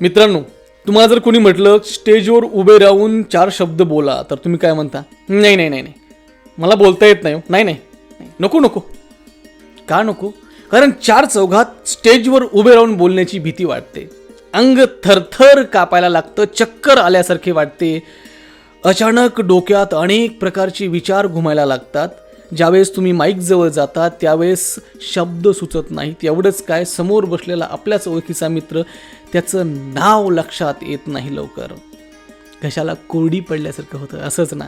मित्रांनो तुम्हाला जर कोणी म्हटलं स्टेजवर उभे राहून चार शब्द बोला तर तुम्ही काय म्हणता? नाही नाही नाही नाही. मला बोलता येत नाही हो. नाही नाही नाही. नको नको. का नको? कारण चार चौघात स्टेजवर उभे राहून बोलण्याची भीती वाटते. अंग थरथर कापायला लागतं चक्कर आल्यासारखे वाटते. अचानक डोक्यात अनेक प्रकारचे विचार घुमायला लागतात. ज्यावेळेस तुम्ही माईकजवळ जाता त्यावेळेस शब्द सुचत नाहीत. एवढंच काय समोर बसलेला आपल्याच ओळखीचा मित्र त्याचं नाव लक्षात येत नाही लवकर. घशाला कोरडी पडल्यासारखं होतं असंच ना?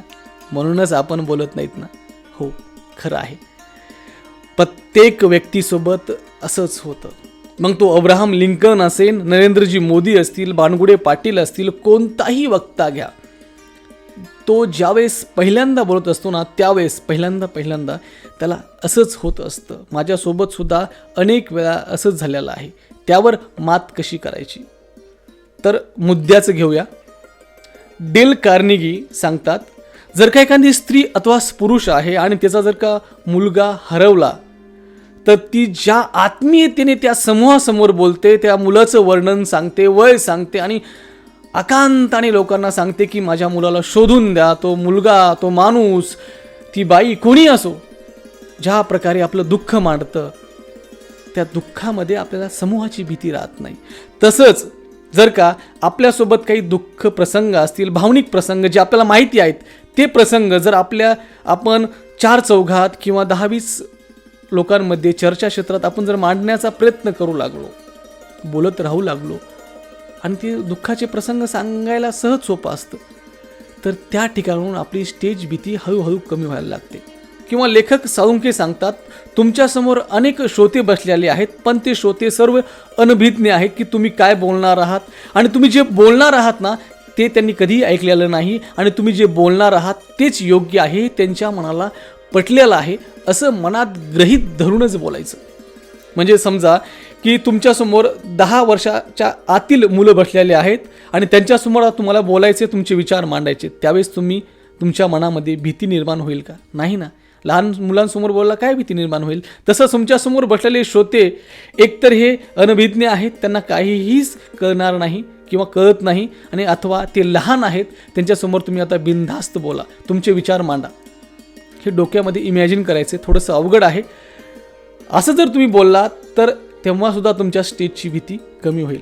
म्हणूनच आपण बोलत नाहीत ना? हो खरं आहे. प्रत्येक व्यक्तीसोबत असंच होतं. मग तो अब्राहम लिंकन असेल नरेंद्रजी मोदी असतील बाणगुडे पाटील असतील कोणताही वक्ता घ्या. तो ज्यावेळेस पहिल्यांदा बोलत असतो ना त्यावेळेस पहिल्यांदा पहिल्यांदा त्याला असंच होत असतं. माझ्यासोबत सुद्धा अनेक वेळा असंच झालेलं आहे. त्यावर मात कशी करायची? तर मुद्द्याचं घेऊया. डेल कार्निगी सांगतात जर का एखादी स्त्री अथवा पुरुष आहे आणि त्याचा जर का मुलगा हरवला तर ती ज्या आत्मीयतेने त्या समूहासमोर बोलते त्या मुलाचं वर्णन सांगते वय सांगते आणि आकांताने लोकांना सांगते की माझ्या मुलाला शोधून द्या. तो मुलगा तो माणूस ती बाई कोणी असो ज्या प्रकारे आपलं दुःख मांडतं त्या दुःखामध्ये आपल्याला समूहाची भीती राहत नाही. तसंच जर का आपल्यासोबत काही दुःख प्रसंग असतील भावनिक प्रसंग जे आपल्याला माहिती आहेत ते प्रसंग जर आपल्या आपण चार चौघात किंवा दहावीस लोकांमध्ये चर्चा क्षेत्रात आपण जर मांडण्याचा प्रयत्न करू लागलो बोलत राहू लागलो आणि ते दुःखाचे प्रसंग सांगायला सहज सोपं असतं. तर त्या ठिकाणाहून आपली स्टेज भीती हळूहळू कमी व्हायला लागते. किंवा लेखक साळुंके सांगतात तुमच्यासमोर अनेक श्रोते बसलेले आहेत पण ते श्रोते सर्व अनभिज्ञ आहेत की तुम्ही काय बोलणार आहात. आणि तुम्ही जे बोलणार आहात ना ते त्यांनी कधीही ऐकलेलं नाही. आणि तुम्ही जे बोलणार आहात तेच योग्य आहे त्यांच्या मनाला पटलेलं आहे. असं मनात ग्रहित धरूनच बोलायचं. म्हणजे समजा की तुमच्यासमोर दहा वर्षाच्या आतील मुलं बसलेले आहेत आणि त्यांच्यासमोर तुम्हाला बोलायचे तुमचे विचार मांडायचे. त्यावेळेस तुम्ही तुमच्या मनामध्ये भीती निर्माण होईल का? नाही ना. लहान मुलांसमोर बोलला काय भीती निर्माण होईल? तसं तुमच्यासमोर बसलेले श्रोते एकतर हे अनभिज्ञ आहेत त्यांना काहीहीच कळणार नाही किंवा कळत नाही आणि अथवा ते लहान आहेत त्यांच्यासमोर तुम्ही आता बिनधास्त बोला. तुमचे विचार मांडा. हे डोक्यामध्ये इमॅजिन करायचे थोडंसं अवघड आहे. असं जर तुम्ही बोललात तर तेव्हासुद्धा तुमच्या स्टेजची भीती कमी होईल.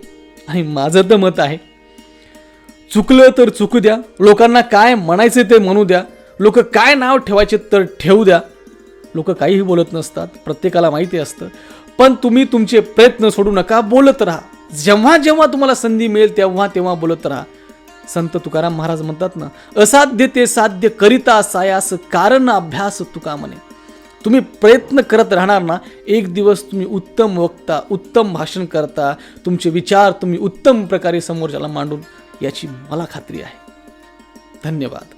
आणि माझं तर मत आहे चुकलं तर चुकू द्या लोकांना काय म्हणायचे ते म्हणू द्या लोक काय नाव ठेवायचे तर ठेवू द्या. लोक काहीही बोलत नसतात प्रत्येकाला माहिती असतं पण तुम्ही तुमचे प्रयत्न सोडू नका बोलत राहा. जेव्हा जेव्हा तुम्हाला संधी मिळेल तेव्हा तेव्हा बोलत राहा. संत तुकाराम महाराज म्हणतात ना असाध्य ते साध्य करिता सायास कारण अभ्यास तुका म्हणे. तुम्ही प्रयत्न करत राहणार ना एक दिवस तुम्ही उत्तम वक्ता उत्तम भाषण करता तुमचे विचार तुम्ही उत्तम प्रकारे समोरच्याला मांडून याची मला खात्री आहे. धन्यवाद.